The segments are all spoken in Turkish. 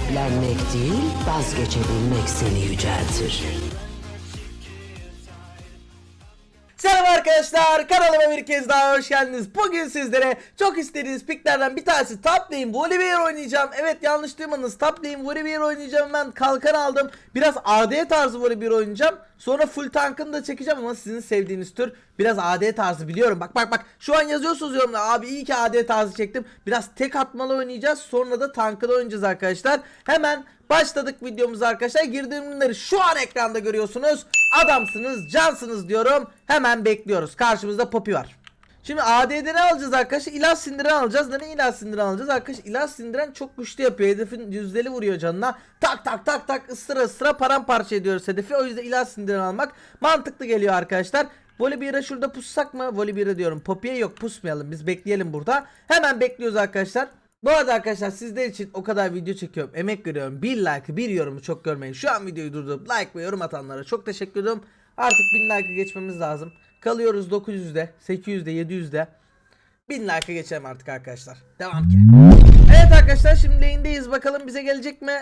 Sahiplenmek değil, vazgeçebilmek seni yüceltir. Arkadaşlar kanalıma bir kez daha hoş geldiniz. Bugün sizlere çok istediğiniz piklerden bir tanesi Top Lane Volibear oynayacağım. Evet yanlış duymadınız Top Lane Volibear oynayacağım ben kalkan aldım. Biraz AD tarzı Volibear oynayacağım. Sonra full tankını da çekeceğim ama sizin sevdiğiniz tür biraz AD tarzı biliyorum. Bak bak bak şu an yazıyorsunuz yorumda abi iyi ki AD tarzı çektim. Biraz tek atmalı oynayacağız sonra da tankını oynayacağız arkadaşlar. Hemen Başladık videomuza arkadaşlar. Girdiğim ürünleri şu an ekranda görüyorsunuz. Adamsınız, cansınız diyorum. Hemen bekliyoruz. Karşımızda Poppy var. Şimdi AD'de ne alacağız arkadaşlar? İlaç sindiren alacağız. Neden ilaç sindiren alacağız? Arkadaşlar ilaç sindiren çok güçlü yapıyor. Hedefin yüzdeli vuruyor canına. Tak tak tak tak ısıra ısıra paramparça ediyoruz hedefi. O yüzden ilaç sindiren almak mantıklı geliyor arkadaşlar. Volibear'a şurada pussak mı? Volibear'a diyorum. Poppy'ye yok pusmayalım. Biz bekleyelim burada. Hemen bekliyoruz arkadaşlar. Bu arada arkadaşlar sizler için o kadar video çekiyorum, emek veriyorum. Bir like, bir yorumu çok görmeyin. Şu an videoyu durdurup like ve yorum atanlara çok teşekkür ediyorum. Artık 1000 like'ı geçmemiz lazım. Kalıyoruz 900'de, 800'de, 700'de. 1000 like'ı geçelim artık arkadaşlar. Devam ki. Evet arkadaşlar şimdi lane'deyiz. Bakalım bize gelecek mi?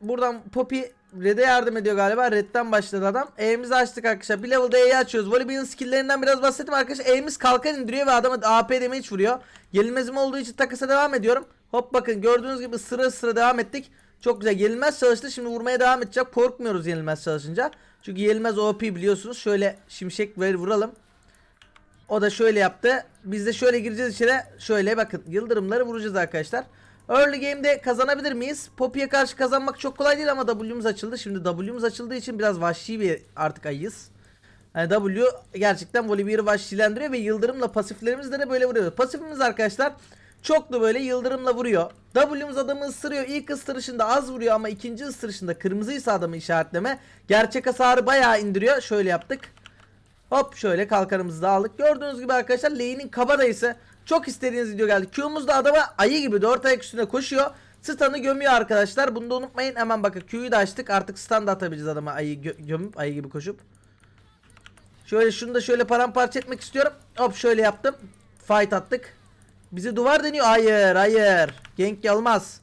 Buradan Poppy Red'e yardım ediyor galiba. Red'den başladı adam. E'mizi açtık arkadaşlar. Bir level'da E'yi açıyoruz. Volleybal'ın skill'lerinden biraz bahsettim arkadaşlar. E'miz kalkan indiriyor ve adama AP damage vuruyor. Yenilmezim olduğu için takısa devam ediyorum. Hop bakın gördüğünüz gibi sıra sıra devam ettik. Çok güzel. Yenilmez çalıştı. Şimdi vurmaya devam edecek. Korkmuyoruz yenilmez çalışınca. Çünkü yenilmez OP biliyorsunuz. Şöyle şimşek ver vuralım. O da şöyle yaptı. Biz de şöyle gireceğiz içeri. Şöyle bakın yıldırımları vuracağız arkadaşlar. Early game'de kazanabilir miyiz? Poppy'ye karşı kazanmak çok kolay değil ama W'muz açıldı. Şimdi W'muz açıldığı için biraz vahşi bir artık ayıyız. Yani W gerçekten Volibear'ı vahşilendiriyor ve yıldırımla pasiflerimizle de böyle vuruyor. Pasifimiz arkadaşlar çoklu böyle yıldırımla vuruyor. W'muz adamı ısırıyor. İlk ısırışında az vuruyor ama ikinci ısırışında kırmızıysa adamı işaretleme. Gerçek hasarı bayağı indiriyor. Şöyle yaptık. Hop şöyle kalkanımızı da aldık. Gördüğünüz gibi arkadaşlar lane'in kabadayısı. Çok istediğiniz video geldi. Q'muz da adama ayı gibi dört ayak üstünde koşuyor. Stun'ı gömüyor arkadaşlar. Bunu da unutmayın. Hemen bakın Q'yu da açtık. Artık stun da atabileceğiz adama ayı gö gömüp ayı gibi koşup. Şöyle şunu da şöyle paramparça etmek istiyorum. Hop şöyle yaptım. Fight attık. Bize duvar deniyor. Hayır hayır. Gank olmaz.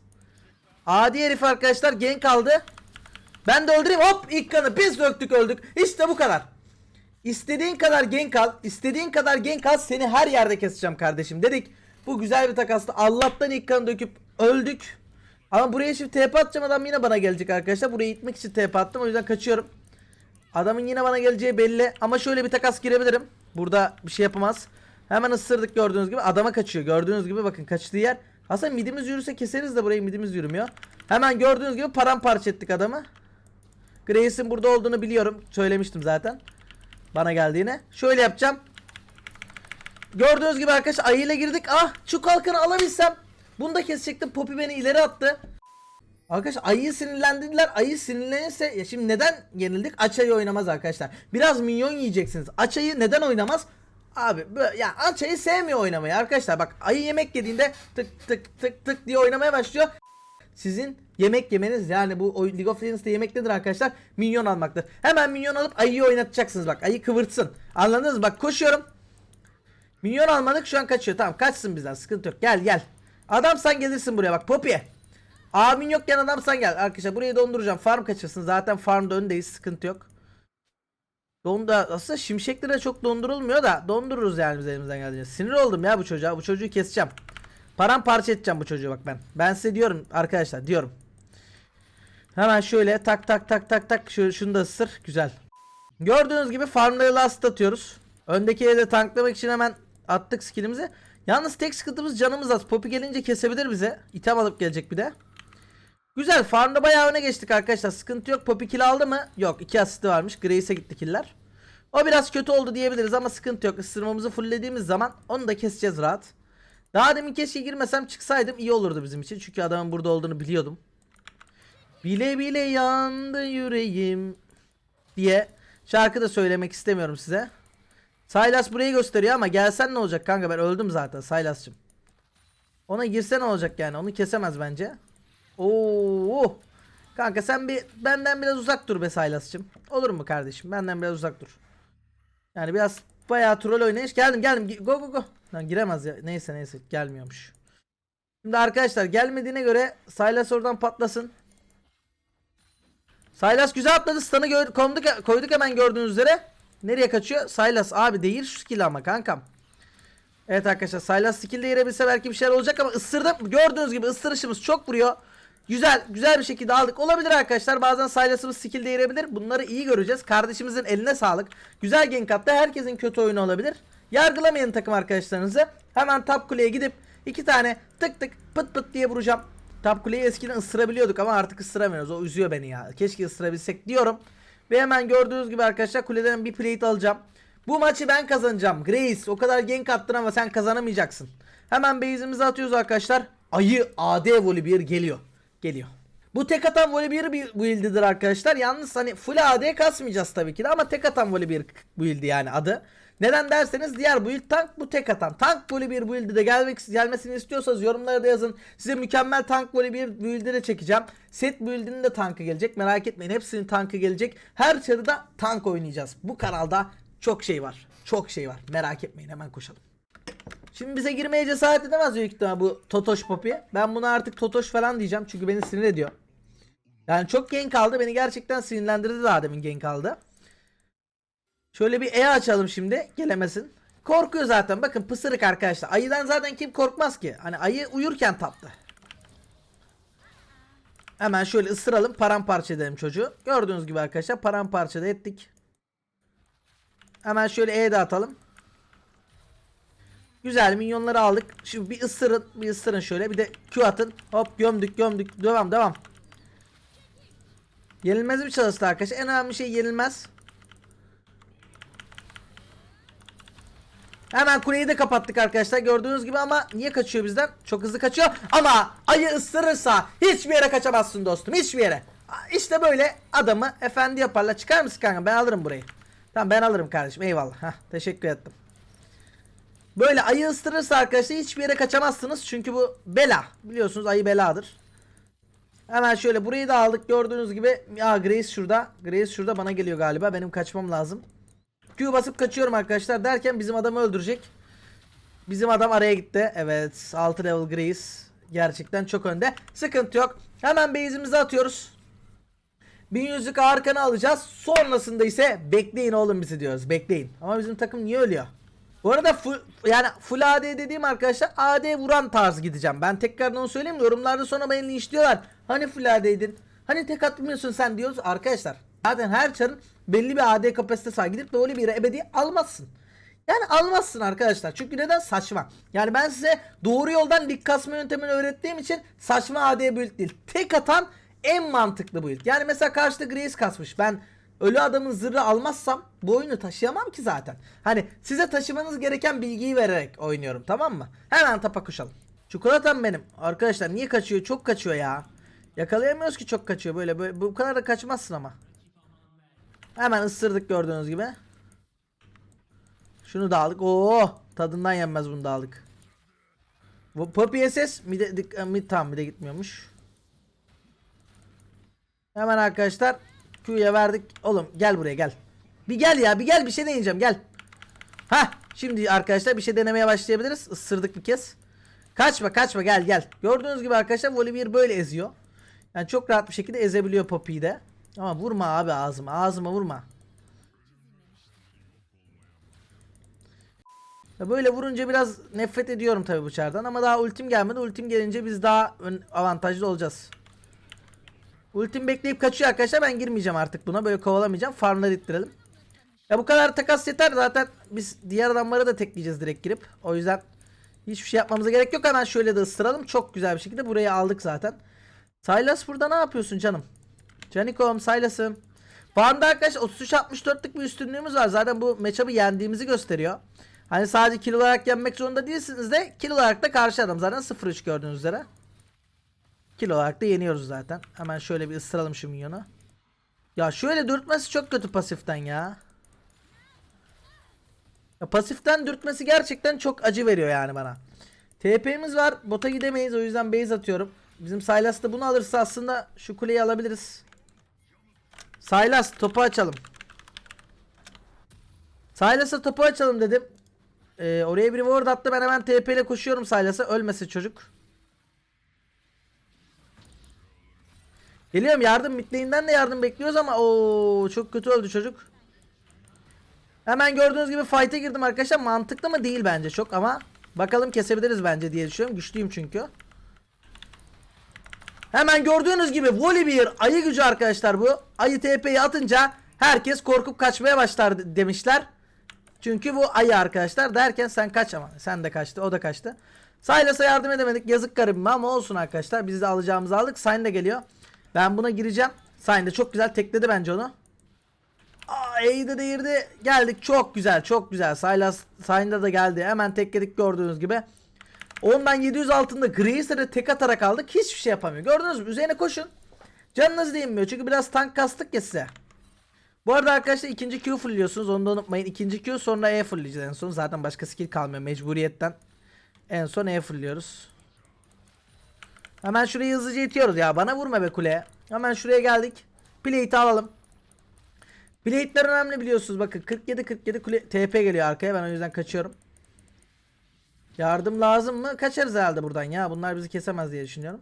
Adi herif arkadaşlar gank aldı. Ben de öldüreyim. Hop ilk kanı biz döktük öldük. İşte bu kadar. İstediğin kadar gank al. istediğin kadar gank al. Seni her yerde keseceğim kardeşim dedik. Bu güzel bir takastı. Allah'tan ilk kanı döküp öldük. Ama buraya şimdi TP atacağım adam yine bana gelecek arkadaşlar. Buraya itmek için TP attım. O yüzden kaçıyorum. Adamın yine bana geleceği belli. Ama şöyle bir takas girebilirim. Burada bir şey yapamaz. Hemen ısırdık gördüğünüz gibi. Adama kaçıyor. Gördüğünüz gibi bakın kaçtığı yer. Aslında midimiz yürüse keseriz de burayı midimiz yürümüyor. Hemen gördüğünüz gibi paramparça ettik adamı. Grace'in burada olduğunu biliyorum. Söylemiştim zaten. Bana geldiğine. Şöyle yapacağım. Gördüğünüz gibi arkadaşlar ayıyla girdik. Ah şu kalkanı alabilsem. Bunu da kesecektim. Poppy beni ileri attı. Arkadaşlar ayıyı sinirlendirdiler. Ayı sinirlenirse ya şimdi neden yenildik? Açayı oynamaz arkadaşlar. Biraz minyon yiyeceksiniz. Açayı neden oynamaz? Abi böyle, ya açayı sevmiyor oynamayı arkadaşlar. Bak ayı yemek yediğinde tık tık tık tık diye oynamaya başlıyor. Sizin yemek yemeniz yani bu League of Legends'te yemek nedir arkadaşlar? Minyon almaktır. Hemen minyon alıp ayıyı oynatacaksınız bak. Ayı kıvırtsın. Anladınız mı? Bak koşuyorum. Minyon almadık şu an kaçıyor. Tamam kaçsın bizden sıkıntı yok. Gel gel. Adam sen gelirsin buraya bak Poppy. Abin yokken adam sen gel. Arkadaşlar burayı donduracağım. Farm kaçırsın. Zaten farmda öndeyiz. Sıkıntı yok. Donda aslında şimşekleri de çok dondurulmuyor da dondururuz yani biz elimizden geldiğince. Sinir oldum ya bu çocuğa. Bu çocuğu keseceğim. Paramparça edeceğim bu çocuğu bak ben. Ben size diyorum arkadaşlar diyorum. Hemen şöyle tak tak tak tak tak şu, şunu da ısır. Güzel. Gördüğünüz gibi farmları last atıyoruz. Öndeki de tanklamak için hemen attık skillimizi. Yalnız tek sıkıntımız canımız az. Poppy gelince kesebilir bize. İtem alıp gelecek bir de. Güzel farmda bayağı öne geçtik arkadaşlar. Sıkıntı yok. Poppy kill aldı mı? Yok. 2 asisti varmış. Grace'e gitti killer. O biraz kötü oldu diyebiliriz ama sıkıntı yok. Isırmamızı fulllediğimiz zaman onu da keseceğiz rahat. Daha demin keşke girmesem çıksaydım iyi olurdu bizim için. Çünkü adamın burada olduğunu biliyordum. Bile bile yandı yüreğim diye şarkı da söylemek istemiyorum size. Silas burayı gösteriyor ama gelsen ne olacak kanka ben öldüm zaten Silas'cığım. Ona girse ne olacak yani onu kesemez bence. Oo. Kanka sen bir benden biraz uzak dur be Silas'cığım. Olur mu kardeşim? Benden biraz uzak dur. Yani biraz bayağı troll oynayış. Geldim geldim. Go go go. Lan giremez ya. Neyse neyse gelmiyormuş. Şimdi arkadaşlar gelmediğine göre Silas oradan patlasın. Sylas güzel atladı. Stun'ı koyduk, koyduk hemen gördüğünüz üzere. Nereye kaçıyor? Sylas abi değil şu skill ama kankam. Evet arkadaşlar Sylas skill değirebilse belki bir şeyler olacak ama ısırdı. Gördüğünüz gibi ısırışımız çok vuruyor. Güzel güzel bir şekilde aldık. Olabilir arkadaşlar bazen Sylas'ımız skill değirebilir. Bunları iyi göreceğiz. Kardeşimizin eline sağlık. Güzel gank attı. Herkesin kötü oyunu olabilir. Yargılamayın takım arkadaşlarınızı. Hemen top kuleye gidip iki tane tık tık pıt pıt diye vuracağım. Top kuleyi eskiden ısırabiliyorduk ama artık ısıramıyoruz. O üzüyor beni ya. Keşke ısırabilsek diyorum. Ve hemen gördüğünüz gibi arkadaşlar kuleden bir plate alacağım. Bu maçı ben kazanacağım. Grace o kadar gank attın ama sen kazanamayacaksın. Hemen base'imizi atıyoruz arkadaşlar. Ayı AD Volibear geliyor. Geliyor. Bu tek atan Volibear bir build'idir arkadaşlar. Yalnız hani full AD kasmayacağız tabii ki de ama tek atan Volibear build'i yani adı. Neden derseniz diğer build tank bu tek atan. Tank Volibear build'i de gelmek gelmesini istiyorsanız yorumlara da yazın. Size mükemmel tank Volibear build'i de çekeceğim. Set build'inin de tankı gelecek. Merak etmeyin hepsinin tankı gelecek. Her çarıda tank oynayacağız. Bu kanalda çok şey var. Çok şey var. Merak etmeyin hemen koşalım. Şimdi bize girmeye cesaret edemez büyük ihtimal bu Totoş Poppy. Ben buna artık Totoş falan diyeceğim çünkü beni sinir ediyor. Yani çok gank aldı. Beni gerçekten sinirlendirdi daha demin gank aldı. Şöyle bir E açalım şimdi. Gelemesin. Korkuyor zaten. Bakın pısırık arkadaşlar. Ayıdan zaten kim korkmaz ki? Hani ayı uyurken tatlı. Hemen şöyle ısıralım. Paramparça edelim çocuğu. Gördüğünüz gibi arkadaşlar paramparça da ettik. Hemen şöyle E de atalım. Güzel minyonları aldık. Şimdi bir ısırın. Bir ısırın şöyle. Bir de Q atın. Hop gömdük gömdük. Devam devam. Yenilmez mi çalıştı arkadaşlar? En önemli şey yenilmez. Hemen kuleyi de kapattık arkadaşlar gördüğünüz gibi ama niye kaçıyor bizden? Çok hızlı kaçıyor ama ayı ısırırsa hiçbir yere kaçamazsın dostum hiçbir yere. İşte böyle adamı efendi yaparlar. Çıkar mısın kanka ben alırım burayı. Tamam ben alırım kardeşim eyvallah. Heh, teşekkür ettim. Böyle ayı ısırırsa arkadaşlar hiçbir yere kaçamazsınız. Çünkü bu bela. Biliyorsunuz ayı beladır. Hemen şöyle burayı da aldık gördüğünüz gibi. Ya Grace şurada. Grace şurada bana geliyor galiba. Benim kaçmam lazım. Q basıp kaçıyorum arkadaşlar derken bizim adamı öldürecek. Bizim adam araya gitti. Evet 6 level Grace. Gerçekten çok önde. Sıkıntı yok. Hemen base'imizi atıyoruz. 1100'lük arkanı alacağız. Sonrasında ise bekleyin oğlum bizi diyoruz. Bekleyin. Ama bizim takım niye ölüyor? Bu arada full, yani full AD dediğim arkadaşlar AD vuran tarz gideceğim. Ben tekrardan onu söyleyeyim yorumlarda sonra beni linçliyorlar. Hani full AD'ydin? Hani tek atmıyorsun sen diyoruz arkadaşlar. Zaten her çarın belli bir AD kapasitesi var. Gidip de öyle bir ebedi almazsın. Yani almazsın arkadaşlar. Çünkü neden? Saçma. Yani ben size doğru yoldan lig kasma yöntemini öğrettiğim için saçma AD build değil. Tek atan en mantıklı build. Yani mesela karşıda Grace kasmış. Ben ölü adamın zırhı almazsam bu oyunu taşıyamam ki zaten. Hani size taşımanız gereken bilgiyi vererek oynuyorum tamam mı? Hemen tapa koşalım. Çikolatam benim. Arkadaşlar niye kaçıyor? Çok kaçıyor ya. Yakalayamıyoruz ki çok kaçıyor böyle. böyle bu kadar da kaçmazsın ama. Hemen ısırdık gördüğünüz gibi. Şunu da aldık. Oo, tadından yenmez bunu da aldık. Bu Poppy SS mide, dik- mid tam mide gitmiyormuş. Hemen arkadaşlar Q'ya verdik. Oğlum gel buraya gel. Bir gel ya bir gel bir şey deneyeceğim gel. Ha şimdi arkadaşlar bir şey denemeye başlayabiliriz. Isırdık bir kez. Kaçma kaçma gel gel. Gördüğünüz gibi arkadaşlar Volibear böyle eziyor. Yani çok rahat bir şekilde ezebiliyor Poppy'yi de. Ama vurma abi ağzıma ağzıma vurma. Böyle vurunca biraz nefret ediyorum tabi bıçardan ama daha ultim gelmedi. Ultim gelince biz daha avantajlı olacağız. Ultim bekleyip kaçıyor arkadaşlar. Ben girmeyeceğim artık buna. Böyle kovalamayacağım. Farmları ittirelim. Ya bu kadar takas yeter. Zaten biz diğer adamları da tekleyeceğiz direkt girip. O yüzden hiçbir şey yapmamıza gerek yok. Hemen şöyle de ısıralım. Çok güzel bir şekilde burayı aldık zaten. Silas burada ne yapıyorsun canım? Canikom, Silas'ım. Farmda arkadaşlar 33-64'lık bir üstünlüğümüz var. Zaten bu matchup'ı yendiğimizi gösteriyor. Hani sadece kill olarak yenmek zorunda değilsiniz de kill olarak da karşı adam zaten 0-3 gördüğünüz üzere. Kill olarak da yeniyoruz zaten. Hemen şöyle bir ısıralım şu minyonu. Ya şöyle dürtmesi çok kötü pasiften ya. ya. Pasiften dürtmesi gerçekten çok acı veriyor yani bana. TP'miz var. Bota gidemeyiz o yüzden base atıyorum. Bizim Sylas da bunu alırsa aslında şu kuleyi alabiliriz. Sylas topu açalım. Sylas'a topu açalım dedim. Ee, oraya bir ward attı ben hemen TP ile koşuyorum Sylas'a ölmesin çocuk. Geliyorum yardım midlane'den de yardım bekliyoruz ama o çok kötü öldü çocuk. Hemen gördüğünüz gibi fight'e girdim arkadaşlar. Mantıklı mı değil bence çok ama bakalım kesebiliriz bence diye düşünüyorum. Güçlüyüm çünkü. Hemen gördüğünüz gibi Volibear ayı gücü arkadaşlar bu. Ayı TP'yi atınca herkes korkup kaçmaya başlar de- demişler. Çünkü bu ayı arkadaşlar derken sen kaç ama sen de kaçtı o da kaçtı. Silas'a yardım edemedik yazık garibime ama olsun arkadaşlar biz de alacağımızı aldık. Sign de geliyor. Ben buna gireceğim. Sign de çok güzel tekledi bence onu. Aa E'yi de girdi. Geldik çok güzel çok güzel. Silas Sign'da da geldi. Hemen tekledik gördüğünüz gibi. Ondan 700 altında Gracer'ı tek atarak aldık. Hiçbir şey yapamıyor. Gördünüz mü? Üzerine koşun. Canınız değmiyor. Çünkü biraz tank kastık ya size. Bu arada arkadaşlar ikinci Q fullliyorsunuz. Onu da unutmayın. İkinci Q sonra E fullleyeceğiz en son. Zaten başka skill kalmıyor mecburiyetten. En son E fullliyoruz. Hemen şurayı hızlıca itiyoruz ya. Bana vurma be kuleye. Hemen şuraya geldik. Plate'i alalım. Plate'ler önemli biliyorsunuz. Bakın 47 47 kule TP geliyor arkaya. Ben o yüzden kaçıyorum. Yardım lazım mı? Kaçarız herhalde buradan ya. Bunlar bizi kesemez diye düşünüyorum.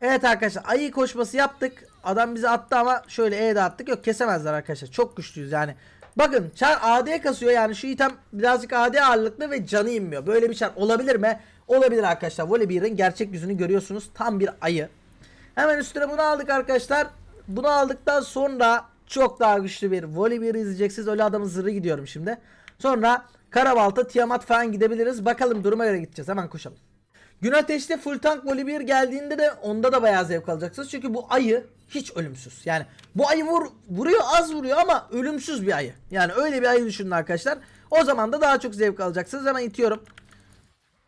Evet arkadaşlar ayı koşması yaptık. Adam bizi attı ama şöyle E'de attık. Yok kesemezler arkadaşlar. Çok güçlüyüz yani. Bakın çar AD kasıyor yani şu item birazcık AD ağırlıklı ve canı inmiyor. Böyle bir çar olabilir mi? Olabilir arkadaşlar. Volibear'ın gerçek yüzünü görüyorsunuz. Tam bir ayı. Hemen üstüne bunu aldık arkadaşlar. Bunu aldıktan sonra çok daha güçlü bir Volibear izleyeceksiniz. Öyle adamın zırhı gidiyorum şimdi. Sonra Karabalta, Tiamat falan gidebiliriz. Bakalım duruma göre gideceğiz. Hemen koşalım. Gün ateşte full tank Volibear geldiğinde de onda da bayağı zevk alacaksınız. Çünkü bu ayı hiç ölümsüz. Yani bu ayı vur, vuruyor az vuruyor ama ölümsüz bir ayı. Yani öyle bir ayı düşünün arkadaşlar. O zaman da daha çok zevk alacaksınız. Hemen itiyorum.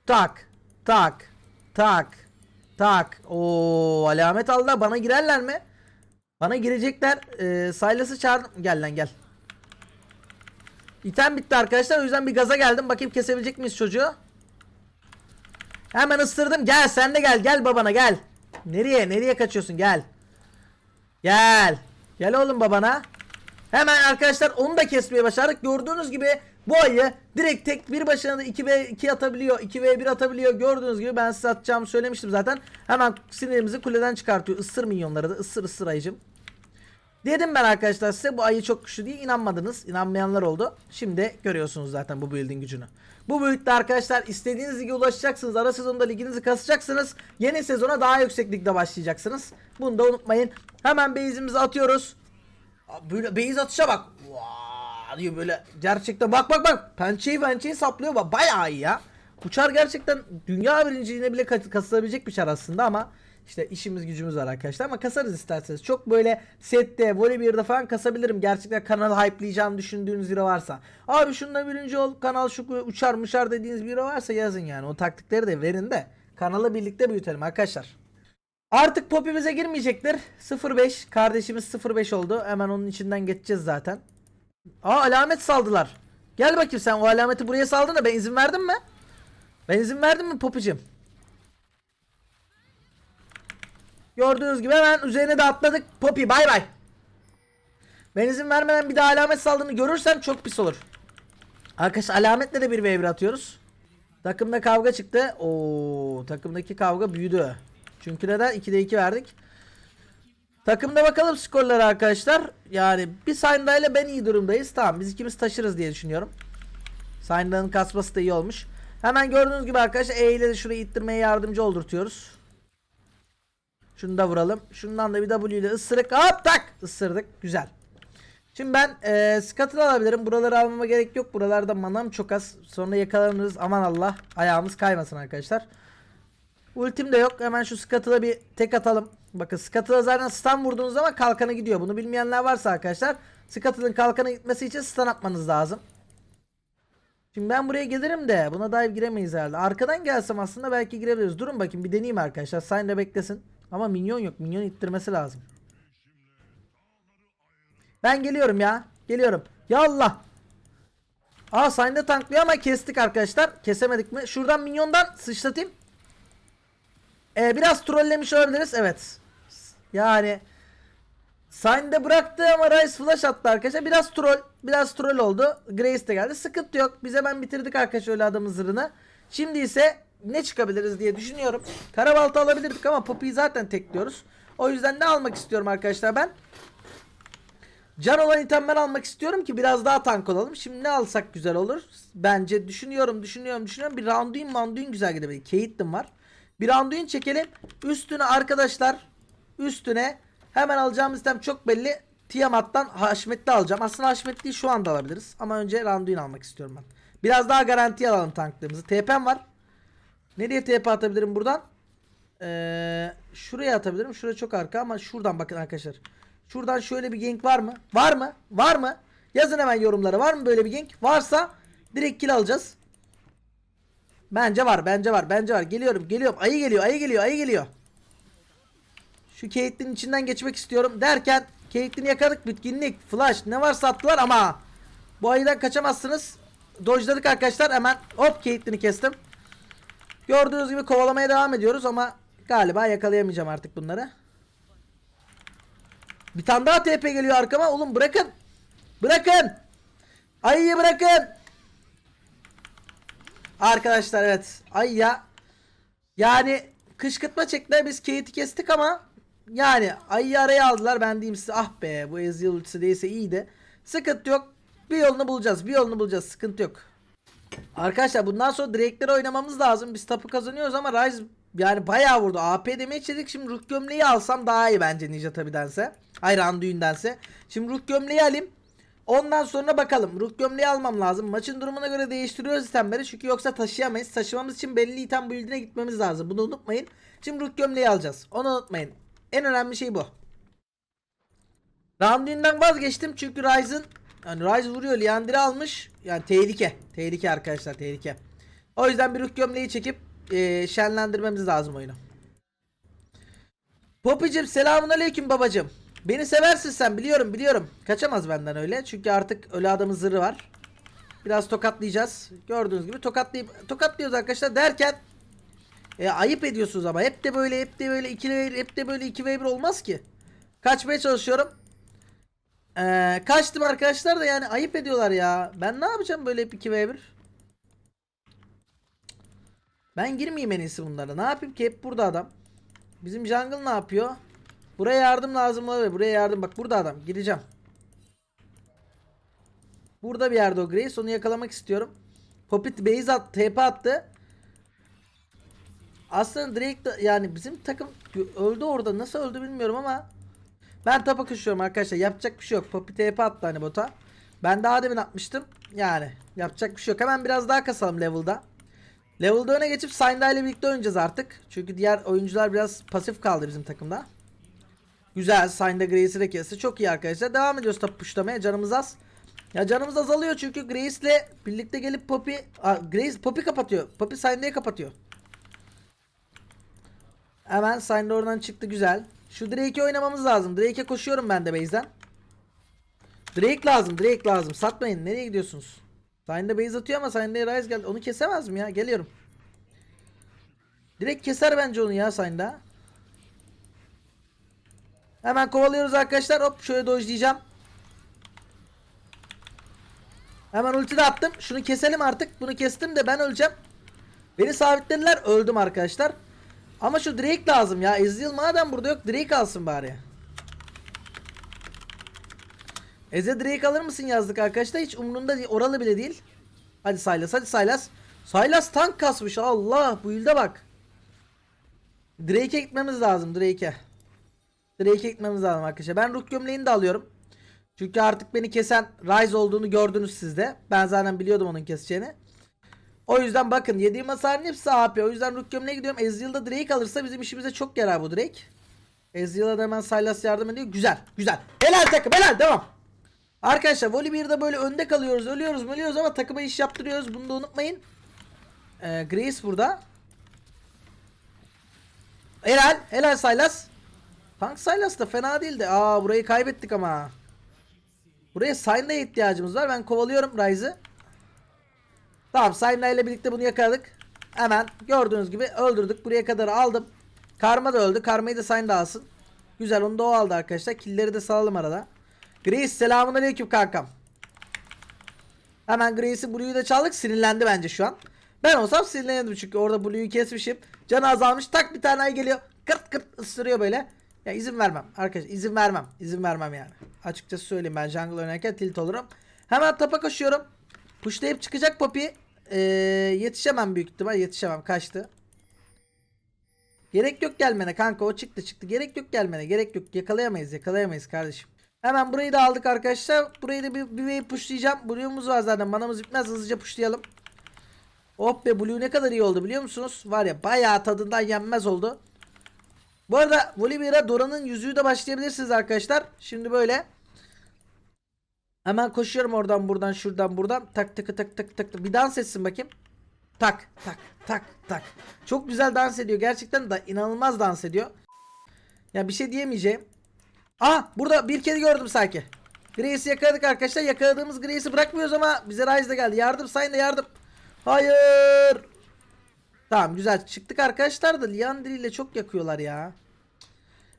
Tak, tak, tak, tak. Oo alamet aldılar. Bana girerler mi? Bana girecekler. Ee, Silas'ı çağırdım. Gel lan gel. İtem bitti arkadaşlar. O yüzden bir gaza geldim. Bakayım kesebilecek miyiz çocuğu? Hemen ısırdım. Gel sen de gel. Gel babana gel. Nereye? Nereye kaçıyorsun? Gel. Gel. Gel oğlum babana. Hemen arkadaşlar onu da kesmeye başardık. Gördüğünüz gibi bu ayı direkt tek bir başına da 2v2 atabiliyor. 2v1 atabiliyor. Gördüğünüz gibi ben size atacağımı söylemiştim zaten. Hemen sinirimizi kuleden çıkartıyor. Isır minyonları da. Isır ısır ayıcım. Dedim ben arkadaşlar size bu ayı çok güçlü diye inanmadınız. İnanmayanlar oldu. Şimdi görüyorsunuz zaten bu build'in gücünü. Bu build'de arkadaşlar istediğiniz lige ulaşacaksınız. Ara sezonda liginizi kasacaksınız. Yeni sezona daha yüksek ligde başlayacaksınız. Bunu da unutmayın. Hemen base'imizi atıyoruz. Böyle base atışa bak. Vaa diyor böyle gerçekten bak bak bak. Pençeyi pençeyi saplıyor bak. Bayağı iyi ya. Bu çar gerçekten dünya birinciliğine bile ka- kasılabilecek bir çar aslında ama işte işimiz gücümüz var arkadaşlar ama kasarız isterseniz. Çok böyle sette, voleybolda falan kasabilirim. Gerçekten kanalı hype'layacağını düşündüğünüz biri varsa. Abi şunda birinci ol, kanal şu uçar mışar dediğiniz biri varsa yazın yani. O taktikleri de verin de kanalı birlikte büyütelim arkadaşlar. Artık popimize girmeyecektir. 05 kardeşimiz 05 oldu. Hemen onun içinden geçeceğiz zaten. Aa alamet saldılar. Gel bakayım sen o alameti buraya saldın da ben izin verdim mi? Ben izin verdim mi popicim? Gördüğünüz gibi hemen üzerine de atladık. Poppy bay bay. Ben izin vermeden bir daha alamet saldığını görürsem çok pis olur. Arkadaşlar alametle de bir v atıyoruz. Takımda kavga çıktı. Oo, takımdaki kavga büyüdü. Çünkü neden? 2'de 2 verdik. Takımda bakalım skorları arkadaşlar. Yani bir Sayında ile ben iyi durumdayız. Tamam biz ikimiz taşırız diye düşünüyorum. Sayında'nın kasması da iyi olmuş. Hemen gördüğünüz gibi arkadaşlar E ile de şurayı ittirmeye yardımcı oldurtuyoruz. Şunu da vuralım. Şundan da bir W ile ısırık. Hop tak. Isırdık. Güzel. Şimdi ben e, Scuttle alabilirim. Buraları almama gerek yok. Buralarda manam çok az. Sonra yakalanırız. Aman Allah. Ayağımız kaymasın arkadaşlar. Ultim de yok. Hemen şu Scuttle'a bir tek atalım. Bakın Scuttle'a zaten stun vurduğunuz zaman kalkanı gidiyor. Bunu bilmeyenler varsa arkadaşlar. Scuttle'ın kalkanı gitmesi için stun atmanız lazım. Şimdi ben buraya gelirim de buna dive giremeyiz herhalde. Arkadan gelsem aslında belki girebiliriz. Durun bakayım bir deneyeyim arkadaşlar. Sign de beklesin. Ama minyon yok. Minyon ittirmesi lazım. Ben geliyorum ya. Geliyorum. Ya Allah. Aa Sign'de tanklıyor ama kestik arkadaşlar. Kesemedik mi? Şuradan minyondan sıçratayım. Ee, biraz trollemiş olabiliriz. Evet. Yani Sign'de bıraktı ama Rice flash attı arkadaşlar. Biraz troll. Biraz troll oldu. Grace de geldi. Sıkıntı yok. Biz hemen bitirdik arkadaşlar öyle adamın zırhını. Şimdi ise ne çıkabiliriz diye düşünüyorum. Karabalta alabilirdik ama Poppy'yi zaten tekliyoruz. O yüzden ne almak istiyorum arkadaşlar ben? Can olan itemler almak istiyorum ki biraz daha tank olalım. Şimdi ne alsak güzel olur? Bence düşünüyorum, düşünüyorum, düşünüyorum. Bir Randuin, Manduin güzel gidebilir. Caitlyn var. Bir Randuin çekelim. Üstüne arkadaşlar, üstüne hemen alacağımız item çok belli. Tiamat'tan Haşmetli alacağım. Aslında Haşmetli'yi şu anda alabiliriz. Ama önce Randuin almak istiyorum ben. Biraz daha garanti alalım tanklarımızı. TP'm var. Nereye TP atabilirim buradan? Ee, şuraya atabilirim. Şuraya çok arka ama şuradan bakın arkadaşlar. Şuradan şöyle bir gank var mı? Var mı? Var mı? Yazın hemen yorumlara. Var mı böyle bir gank? Varsa direkt kill alacağız. Bence var. Bence var. Bence var. Geliyorum. Geliyorum. Ayı geliyor. Ayı geliyor. Ayı geliyor. Şu Caitlyn'in içinden geçmek istiyorum derken Caitlyn'i yakaladık. Bitkinlik, flash ne varsa attılar ama bu ayıdan kaçamazsınız. Dojladık arkadaşlar. Hemen hop Caitlyn'i kestim. Gördüğünüz gibi kovalamaya devam ediyoruz ama galiba yakalayamayacağım artık bunları. Bir tane daha TP geliyor arkama. Oğlum bırakın. Bırakın. Ayıyı bırakın. Arkadaşlar evet. Ayıya yani kışkırtma çektiler. Biz Kate'i kestik ama yani ayıyı araya aldılar. Ben diyeyim size ah be bu Ezreal ultisi değilse iyiydi. Sıkıntı yok. Bir yolunu bulacağız. Bir yolunu bulacağız. Sıkıntı yok. Arkadaşlar bundan sonra direkleri oynamamız lazım. Biz tapu kazanıyoruz ama Ryze yani bayağı vurdu. AP demeye çedik. Şimdi Rook gömleği alsam daha iyi bence Ninja tabidense. Hayır Anduin'dense. Şimdi Rook gömleği alayım. Ondan sonra bakalım. Rook gömleği almam lazım. Maçın durumuna göre değiştiriyoruz itemleri. Çünkü yoksa taşıyamayız. Taşımamız için belli item build'ine gitmemiz lazım. Bunu unutmayın. Şimdi Rook gömleği alacağız. Onu unutmayın. En önemli şey bu. Randuin'den vazgeçtim çünkü Ryze'ın yani Ryze vuruyor. Liandry almış. Yani tehlike. Tehlike arkadaşlar tehlike. O yüzden bir Rook gömleği çekip eee, şenlendirmemiz lazım oyunu. Popicim selamun aleyküm babacım. Beni seversin sen biliyorum biliyorum. Kaçamaz benden öyle. Çünkü artık ölü adamın zırhı var. Biraz tokatlayacağız. Gördüğünüz gibi tokatlayıp tokatlıyoruz arkadaşlar derken e, ayıp ediyorsunuz ama hep de böyle hep de böyle 2 v hep de böyle 2 v 1 olmaz ki. Kaçmaya çalışıyorum. Ee, kaçtım arkadaşlar da yani ayıp ediyorlar ya. Ben ne yapacağım böyle hep 2 v 1? Ben girmeyeyim en iyisi bunlara. Ne yapayım ki hep burada adam. Bizim jungle ne yapıyor? Buraya yardım lazım olabilir. Buraya yardım. Bak burada adam. Gideceğim. Burada bir yerde o Grace. Onu yakalamak istiyorum. Popit base at, TP attı. Aslında direkt yani bizim takım öldü orada. Nasıl öldü bilmiyorum ama ben tapa koşuyorum arkadaşlar. Yapacak bir şey yok. Poppy TP attı hani bota. Ben daha demin atmıştım. Yani yapacak bir şey yok. Hemen biraz daha kasalım level'da. Level'da öne geçip Synda ile birlikte oynayacağız artık. Çünkü diğer oyuncular biraz pasif kaldı bizim takımda. Güzel. Synda Grace'i de kesti. Çok iyi arkadaşlar. Devam ediyoruz tabi puşlamaya. Canımız az. Ya canımız azalıyor çünkü Grace'le birlikte gelip Poppy Aa, Grace Poppy kapatıyor. Poppy Synda'yı kapatıyor. Hemen Synda oradan çıktı güzel. Şu Drake'i oynamamız lazım. Drake'e koşuyorum ben de base'den. Drake lazım. Drake lazım. Satmayın. Nereye gidiyorsunuz? Synda base atıyor ama Synda'ya Rise geldi. Onu kesemez mi ya? Geliyorum. Direkt keser bence onu ya Synda. Hemen kovalıyoruz arkadaşlar. Hop şöyle dojlayacağım. Hemen ulti de attım. Şunu keselim artık. Bunu kestim de ben öleceğim. Beni sabitlediler. Öldüm arkadaşlar. Ama şu Drake lazım ya. Ezreal madem burada yok Drake alsın bari. Eze Drake alır mısın yazdık arkadaşlar. Hiç umurunda değil. Oralı bile değil. Hadi Sylas hadi Sylas. Sylas tank kasmış. Allah bu ilde bak. Drake'e gitmemiz lazım Drake'e. Drake'e gitmemiz lazım arkadaşlar. Ben Rook gömleğini de alıyorum. Çünkü artık beni kesen Ryze olduğunu gördünüz siz de. Ben zaten biliyordum onun keseceğini. O yüzden bakın yediğim hasarın hepsi AP. O yüzden Rook gömleğe gidiyorum. Ezreal'da Drake alırsa bizim işimize çok yarar bu Drake. Ezreal'a da hemen Sylas yardım ediyor. Güzel. Güzel. Helal takım. Helal. Devam. Arkadaşlar Voli 1'de böyle önde kalıyoruz. Ölüyoruz ölüyoruz ama takıma iş yaptırıyoruz. Bunu da unutmayın. Ee, Grace burada. Helal. Helal Sylas. Tank Sylas da fena değildi. Aa burayı kaybettik ama. Buraya Synda'ya ihtiyacımız var. Ben kovalıyorum Ryze'ı. Tamam Synda ile birlikte bunu yakaladık. Hemen gördüğünüz gibi öldürdük. Buraya kadar aldım. Karma da öldü. Karmayı da Synda alsın. Güzel onu da o aldı arkadaşlar. Killleri de salalım arada. Grace selamun aleyküm kankam. Hemen Grace'i Blue'yu da çaldık. Sinirlendi bence şu an. Ben olsam sinirlenirdim çünkü orada Blue'yu kesmişim. Canı azalmış. Tak bir tane ay geliyor. Kırt kırt ısırıyor böyle. Ya izin vermem arkadaşlar izin vermem. izin vermem yani. Açıkçası söyleyeyim ben jungle oynarken tilt olurum. Hemen tapa koşuyorum. Pushlayıp çıkacak Poppy. Ee, yetişemem büyük ihtimal yetişemem kaçtı. Gerek yok gelmene kanka o çıktı çıktı. Gerek yok gelmene gerek yok. Yakalayamayız yakalayamayız kardeşim. Hemen burayı da aldık arkadaşlar. Burayı da bir, bir wave pushlayacağım. Blue'umuz var zaten. Manamız bitmez hızlıca pushlayalım. Oh be Blue ne kadar iyi oldu biliyor musunuz? Var ya bayağı tadından yenmez oldu. Bu arada Volibear'a Dora'nın yüzüğü de başlayabilirsiniz arkadaşlar. Şimdi böyle. Hemen koşuyorum oradan buradan şuradan buradan. Tak tak tak tak tak. Bir dans etsin bakayım. Tak tak tak tak. Çok güzel dans ediyor. Gerçekten de inanılmaz dans ediyor. Ya bir şey diyemeyeceğim. Aa burada bir kere gördüm sanki. Grace'i yakaladık arkadaşlar. Yakaladığımız Grace'i bırakmıyoruz ama bize Ryze de geldi. Yardım sayın da yardım. Hayır. Tamam güzel çıktık arkadaşlar da Liandry ile çok yakıyorlar ya.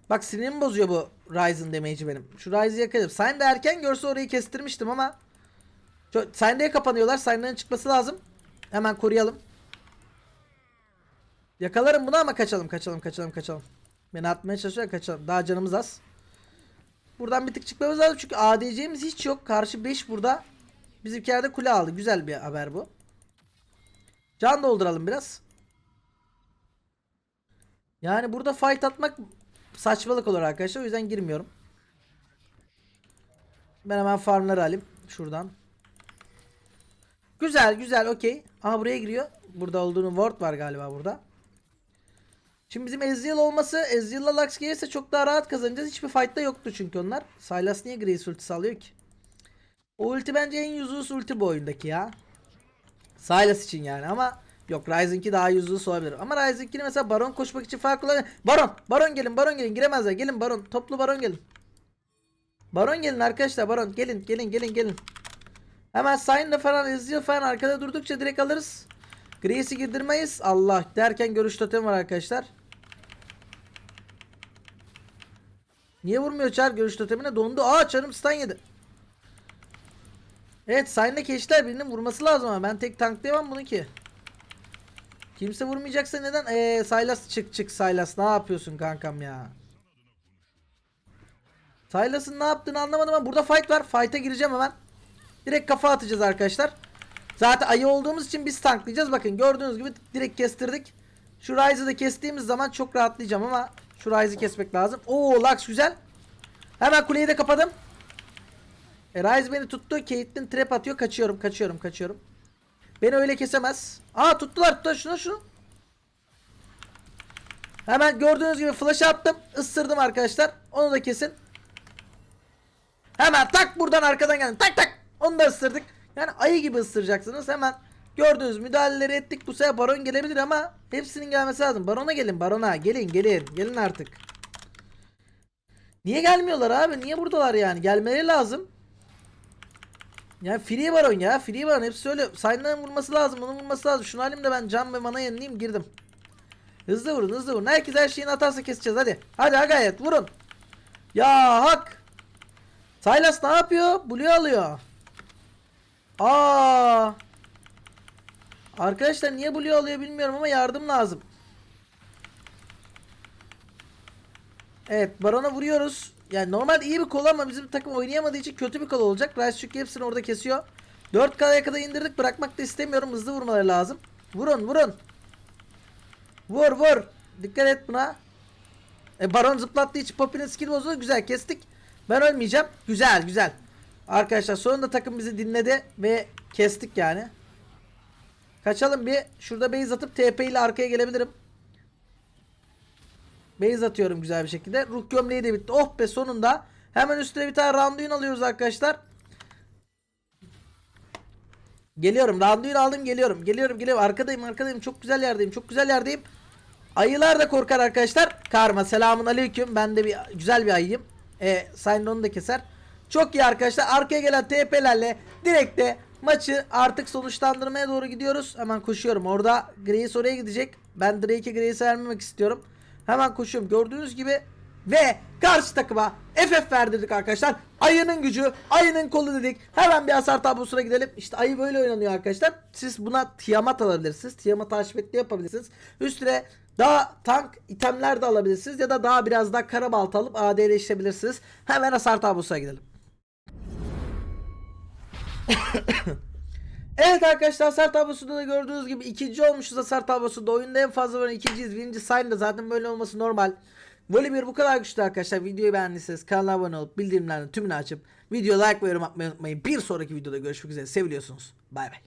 Bak sinirimi bozuyor bu Ryzen damage'i benim. Şu Ryze'ı yakaladım. Sayın da erken görse orayı kestirmiştim ama. Sayın'daya kapanıyorlar. Sayın'ların çıkması lazım. Hemen koruyalım. Yakalarım bunu ama kaçalım kaçalım kaçalım kaçalım. Beni atmaya çalışıyor kaçalım. Daha canımız az. Buradan bir tık çıkmamız lazım çünkü ADC'miz hiç yok. Karşı 5 burada. Bizimkiler de kule aldı. Güzel bir haber bu. Can dolduralım biraz. Yani burada fight atmak saçmalık olur arkadaşlar. O yüzden girmiyorum. Ben hemen farmları alayım. Şuradan. Güzel güzel okey. Aha buraya giriyor. Burada olduğunu ward var galiba burada. Şimdi bizim Ezreal olması Ezreal'la Lux gelirse çok daha rahat kazanacağız. Hiçbir fight'ta yoktu çünkü onlar. Sylas niye Grace ultisi alıyor ki? O ulti bence en yüzsüz ulti bu oyundaki ya. Sylas için yani ama yok Ryzen'ki daha yüzsüz olabilir. Ama Ryzen'kini mesela Baron koşmak için farklı kullanıyor. Baron! Baron gelin Baron gelin giremezler. Gelin Baron. Toplu Baron gelin. Baron gelin arkadaşlar Baron gelin gelin gelin gelin. Hemen Sign'la falan Ezreal falan arkada durdukça direkt alırız. Grace'i girdirmeyiz. Allah derken görüş totem var arkadaşlar. Niye vurmuyor Çar görüş totemine? Dondu. Aa Çar'ım stun yedi. Evet Sign'la keşler birinin vurması lazım ama ben tek tanklayamam bunu ki. Kimse vurmayacaksa neden? Eee Sylas çık çık Sylas ne yapıyorsun kankam ya? Sylas'ın ne yaptığını anlamadım ama burada fight var. Fight'a gireceğim hemen. Direkt kafa atacağız arkadaşlar. Zaten ayı olduğumuz için biz tanklayacağız. Bakın gördüğünüz gibi direkt kestirdik. Şu Ryze'ı da kestiğimiz zaman çok rahatlayacağım ama şu Ryze'ı kesmek lazım. Oo Lux güzel. Hemen kuleyi de kapadım. E, Ryze beni tuttu. Caitlyn trap atıyor. Kaçıyorum kaçıyorum kaçıyorum. Beni öyle kesemez. Aa tuttular tuttular şunu şunu. Hemen gördüğünüz gibi flash attım. Isırdım arkadaşlar. Onu da kesin. Hemen tak buradan arkadan geldim. Tak tak. Onu da ısırdık. Yani ayı gibi ısıracaksınız. Hemen gördüğünüz müdahaleleri ettik. Bu sefer baron gelebilir ama hepsinin gelmesi lazım. Barona gelin barona. Gelin gelin. Gelin artık. Niye gelmiyorlar abi? Niye buradalar yani? Gelmeleri lazım. Yani free baron ya. Free baron. Hepsi öyle. Sign'ların vurması lazım. Onun vurması lazım. Şunu halimde ben can ve mana yenileyim. Girdim. Hızlı vurun hızlı vurun. Herkes her şeyini atarsa keseceğiz. Hadi. Hadi ha gayet vurun. Ya hak. Silas ne yapıyor? Blue alıyor. Aa. Arkadaşlar niye Blue alıyor bilmiyorum ama yardım lazım. Evet Baron'a vuruyoruz. Yani normal iyi bir kol ama bizim takım oynayamadığı için kötü bir kol olacak. Rice çünkü hepsini orada kesiyor. 4K'ya kadar indirdik. Bırakmak da istemiyorum. Hızlı vurmaları lazım. Vurun vurun. Vur vur. Dikkat et buna. E, Baron zıplattığı için Poppy'nin skill bozuldu. Güzel kestik. Ben ölmeyeceğim. Güzel güzel. Arkadaşlar sonunda takım bizi dinledi ve kestik yani. Kaçalım bir. Şurada base atıp TP ile arkaya gelebilirim. Base atıyorum güzel bir şekilde. Ruh gömleği de bitti. Oh be sonunda. Hemen üstüne bir tane Randuin alıyoruz arkadaşlar. Geliyorum. Randuin aldım geliyorum. Geliyorum geliyorum. Arkadayım arkadayım. Çok güzel yerdeyim. Çok güzel yerdeyim. Ayılar da korkar arkadaşlar. Karma selamun aleyküm. Ben de bir güzel bir ayıyım. E, onu da keser. Çok iyi arkadaşlar. Arkaya gelen TP'lerle direkt de maçı artık sonuçlandırmaya doğru gidiyoruz. Hemen koşuyorum. Orada Grace oraya gidecek. Ben Drake'e Grace'e vermemek istiyorum. Hemen koşuyorum. Gördüğünüz gibi Ve karşı takıma FF verdirdik arkadaşlar. Ayının gücü, ayının kolu dedik. Hemen bir hasar tablosuna gidelim. İşte ayı böyle oynanıyor arkadaşlar. Siz buna Tiamat alabilirsiniz. Tiamat haşmetli yapabilirsiniz. Üstüne daha tank itemler de alabilirsiniz. Ya da daha biraz daha kara balta alıp AD'leştirebilirsiniz. Hemen hasar tablosuna gidelim. Evet arkadaşlar hasar tablosunda da gördüğünüz gibi ikinci olmuşuz hasar tablosunda. Oyunda en fazla varan ikinciyiz. Birinci sayın da zaten böyle olması normal. Volibear bu kadar güçlü arkadaşlar. Videoyu beğendiyseniz kanala abone olup bildirimlerin tümünü açıp video like ve yorum atmayı unutmayın. Bir sonraki videoda görüşmek üzere. Seviliyorsunuz. Bay bay.